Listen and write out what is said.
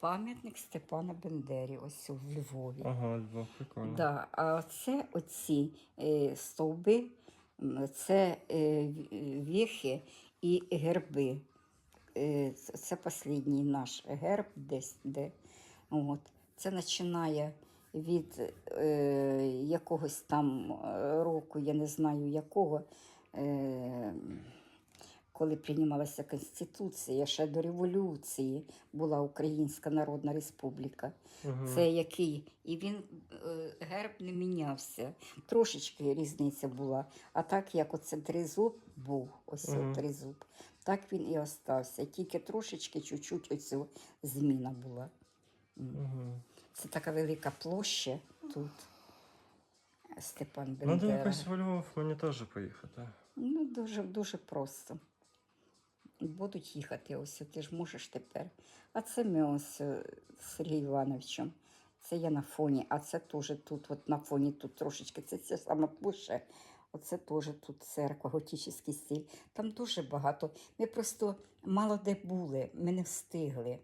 Пам'ятник Степана Бендері, ось у Львові. Ага, Львов, прикольно. Да, а це оці е, стовби, це е, віхи і герби. Е, це- останній наш герб десь де. От. Це починає від е, якогось там е, року, я не знаю якого, е, коли приймалася Конституція, ще до революції була Українська Народна Республіка. Мгм. Це який, і він е, герб не мінявся. Трошечки різниця була. А так як оце тризуб був, ось mm тризуб, так він і остався. Тільки трошечки, чуть-чуть оцю зміна була. Мгм. Це така велика площа тут. Степан Надо Бендера. якось в Львов мені теж поїхати. Ну, дуже, дуже просто. Будуть їхати, ось ти ж можеш тепер. А це ми ось е, з Сергієм Івановичем. Це я на фоні, а це теж тут, от на фоні тут трошечки. Це ця сама площа. Оце теж тут церква, готичний стиль. Там дуже багато. Ми просто мало де були, ми не встигли.